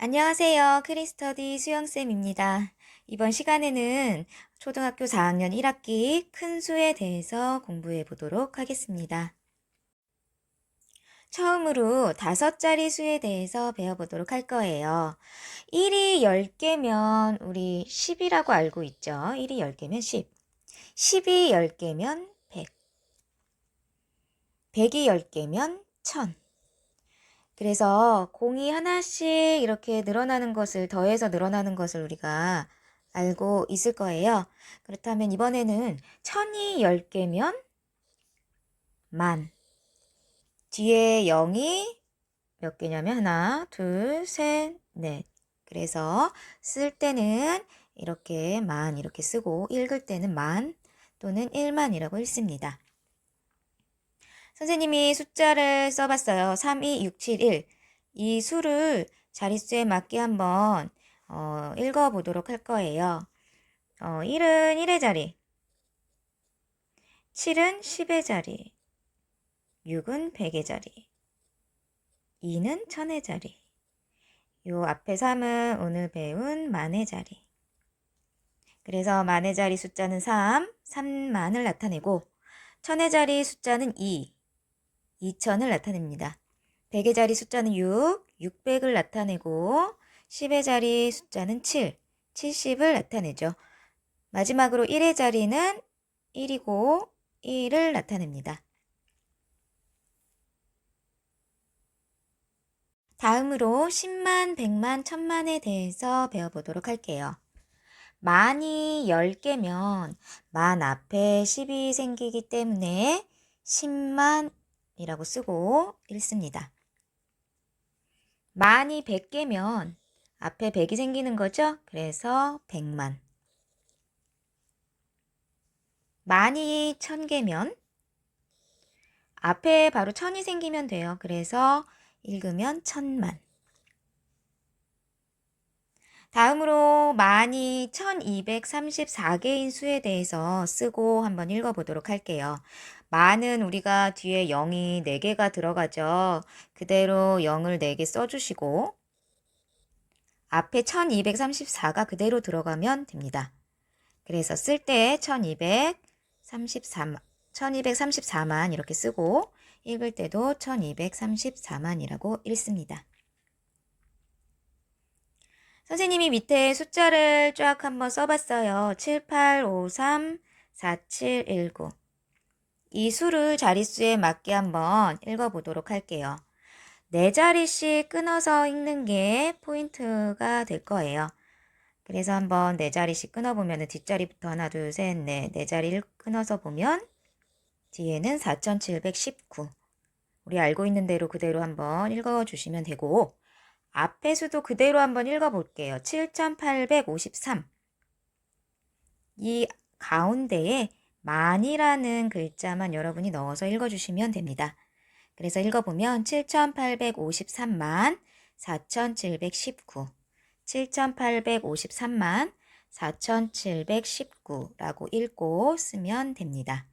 안녕하세요. 크리스터디 수영쌤입니다. 이번 시간에는 초등학교 4학년 1학기 큰 수에 대해서 공부해 보도록 하겠습니다. 처음으로 다섯 자리 수에 대해서 배워보도록 할 거예요. 1이 10개면 우리 10이라고 알고 있죠? 1이 10개면 10. 10이 10개면 100. 100이 10개면 1000. 그래서 공이 하나씩 이렇게 늘어나는 것을 더해서 늘어나는 것을 우리가 알고 있을 거예요. 그렇다면 이번에는 천이 10개면 만. 뒤에 0이 몇 개냐면 하나, 둘, 셋, 넷. 그래서 쓸 때는 이렇게 만 이렇게 쓰고 읽을 때는 만 또는 1만이라고 읽습니다. 선생님이 숫자를 써봤어요. 3, 2, 6, 7, 1. 이 수를 자릿수에 맞게 한번 어, 읽어보도록 할 거예요. 어, 1은 1의 자리, 7은 10의 자리, 6은 100의 자리, 2는 1000의 자리, 요 앞에 3은 오늘 배운 만의 자리. 그래서 만의 자리 숫자는 3, 3만을 나타내고 천의 자리 숫자는 2, 2000을 나타냅니다. 100의 자리 숫자는 6, 600을 나타내고 10의 자리 숫자는 7, 70을 나타내죠. 마지막으로 1의 자리는 1이고 1을 나타냅니다. 다음으로 10만, 100만, 1000만에 대해서 배워보도록 할게요. 만이 10개면 만 앞에 10이 생기기 때문에 10만 이라고 쓰고 읽습니다. 만이 100개면 앞에 100이 생기는 거죠? 그래서 100만. 만이 1000개면 앞에 바로 1000이 생기면 돼요. 그래서 읽으면 1000만. 다음으로 만이 1234개인 수에 대해서 쓰고 한번 읽어보도록 할게요. 만은 우리가 뒤에 0이 4개가 들어가죠. 그대로 0을 4개 써주시고 앞에 1234가 그대로 들어가면 됩니다. 그래서 쓸 때 1234만, 1234만 이렇게 쓰고 읽을 때도 1234만이라고 읽습니다. 선생님이 밑에 숫자를 쫙 한번 써봤어요. 7, 8, 5, 3, 4, 7, 1, 9. 이 수를 자릿수에 맞게 한번 읽어보도록 할게요. 네 자리씩 끊어서 읽는 게 포인트가 될 거예요. 그래서 한번 네 자리씩 끊어보면 뒷자리부터 하나, 둘, 셋, 넷, 네 자리를 끊어서 보면 뒤에는 4719. 우리 알고 있는 대로 그대로 한번 읽어주시면 되고 앞에 수도 그대로 한번 읽어볼게요. 7853. 이 가운데에 만이라는 글자만 여러분이 넣어서 읽어주시면 됩니다. 그래서 읽어보면 7853만 4719 7853만 4719라고 읽고 쓰면 됩니다.